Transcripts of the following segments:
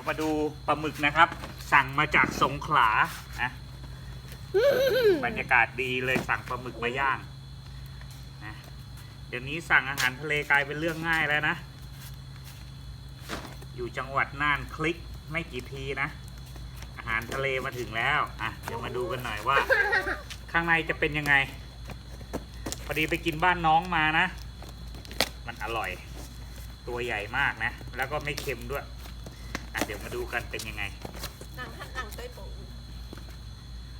เรามาดูปลาหมึกนะครับ สั่งมาจากสงขลานะบรรยากาศดีเลยสั่งปลาหมึกมาย่างนะเดี๋ยวนี้สั่งอาหารทะเลกลายเป็นเรื่องง่ายแล้วนะ อยู่จังหวัดน่านคลิกไม่กี่ทีนะ อาหารทะเลมาถึงแล้วอะเดี๋ยวมาดูกันหน่อยว่า ข้างในจะเป็นยังไง พอดีไปกินบ้านน้องมานะ มันอร่อย ตัวใหญ่มากนะ แล้วก็ไม่เค็มด้วย อะเดี๋ยวมาดูกันเป็นยังไง หนังหันหลังตัวปู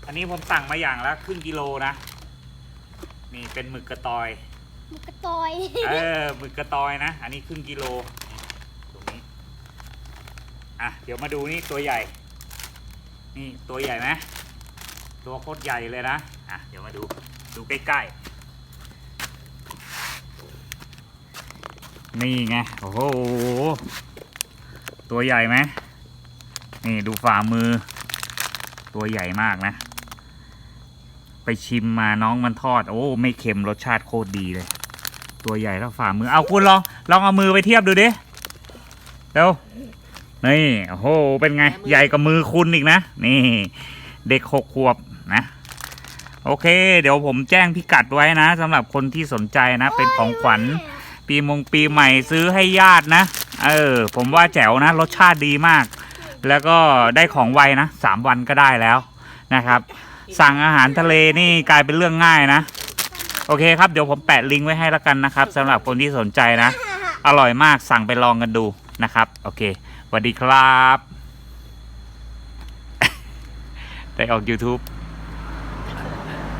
อันนี้ผมสั่งมาอย่างละครึ่งกิโลนะ นี่เป็นหมึกกระตอยหมึกกระตอย เออหมึกกระตอยนะ อันนี้ครึ่งกิโลนี่ตรงนี้ อะ เดี๋ยวมาดูนี่ตัวใหญ่ นี่ตัวใหญ่ไหมตัวโคตรใหญ่เลยนะ อะ เดี๋ยวมาดู ดูใกล้ๆ นี่ไง โอ้โห ตัวใหญ่ไหมนี่ดูฝ่ามือ ตัวใหญ่มากนะ ไปชิมมาน้องมันทอด โอ้ไม่เค็มรสชาติโคตรดีเลย ตัวใหญ่เท่าฝ่ามือเอาคุณลองลองเอามือไปเทียบดูดิเร็วนี่โอ้โหเป็นไง ใหญ่กว่ามือคุณอีกนะ นี่ เด็กหกขวบนะโอเค เดี๋ยวผมแจ้งพิกัดไว้นะสำหรับคนที่สนใจนะ เป็นของขวัญ ปีมงปีใหม่ซื้อให้ญาตินะ เออ ผมว่าแจ๋วนะ รสชาติดีมาก แล้วก็ได้ของไวนะสามวันก็ได้แล้วนะครับ สั่งอาหารทะเลนี่กลายเป็นเรื่องง่ายนะ โอเคครับ เดี๋ยวผมแปะลิงก์ไว้ให้แล้วกันนะครับสำหรับคนที่สนใจนะ อร่อยมากสั่งไปลองกันดูนะครับ โอเคสวัสดีครับ ได้ออก YouTube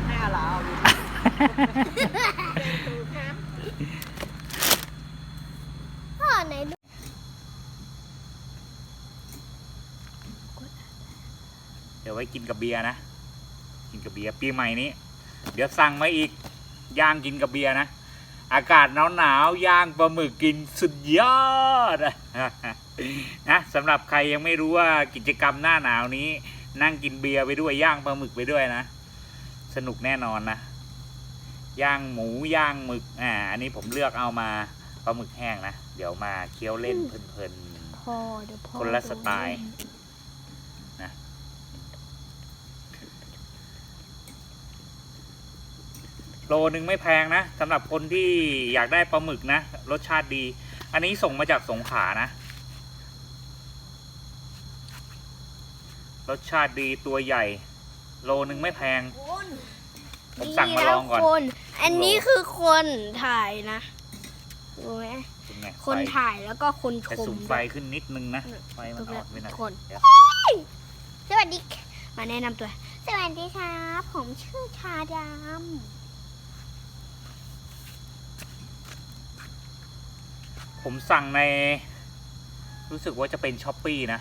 ให้เอาเราอยู่ครับ พ่อไหนดู เดี๋ยวไว้กินกับเบียร์นะ กินกับเบียร์ปีใหม่นี้ เดี๋ยวสั่งมาอีกย่างกินกับเบียร์นะ อากาศหนาวหนาวๆย่างปลาหมึกกินสุดยอดอะนะสำหรับใครยังไม่รู้ว่ากิจกรรมหน้าหนาวนี้ นั่งกินเบียร์ไปด้วยย่างปลาหมึกไปด้วยนะ สนุกแน่นอนนะย่างหมูย่างหมึกอ่าอันนี้ผมเลือกเอามาปลาหมึกแห้งนะ เดี๋ยวมาเคี้ยวเล่นเพลินๆพ่อเดี๋ยวพ่อคนละสไตล์ นะ โลนึงไม่แพงนะสำหรับคนที่อยากได้ปลาหมึกนะ รสชาติดี อันนี้ส่งมาจากสงขลานะ รสชาติดีตัวใหญ่ โลนึงไม่แพงคุณผมสั่งมาลองก่อนนี่ะคนอันนี้คือคนถ่ายนะรู้ไหมเป็นไงคนไฟถ่ายแล้วก็คนชแต่มสุ่มไฟขึ้นนิดนึงนะไฟมันอ่อนไปหน่อยคนเดี๋ยวสวัสดีค่ะมาแนะนำตัว สวัสดีครับ ผมชื่อชาด ผมสั่งใน รู้สึกว่าจะเป็นช้อปปี้นะ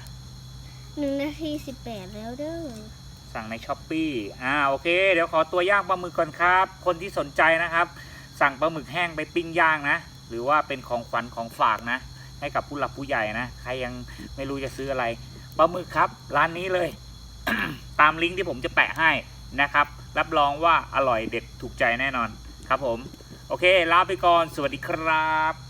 ำหนึ่งนาทีสิบแปดแล้วเด้อสั่งในช้อปปีอ่าโอเค เดี๋ยวขอตัวย่างปลาหมึกก่อนครับ คนที่สนใจนะครับ สั่งปลาหมึกแห้งไปปิ้งย่างนะ หรือว่าเป็นของขวัญของฝากนะ ให้กับผู้หลักผู้ใหญ่นะ ใครยังไม่รู้จะซื้ออะไรปลาหมึกครับ ร้านนี้เลย ตามลิงก์ที่ผมจะแปะให้นะครับ รับรองว่าอร่อยเด็ดถูกใจแน่นอนครับผม โอเค ลาไปก่อน สวัสดีครับ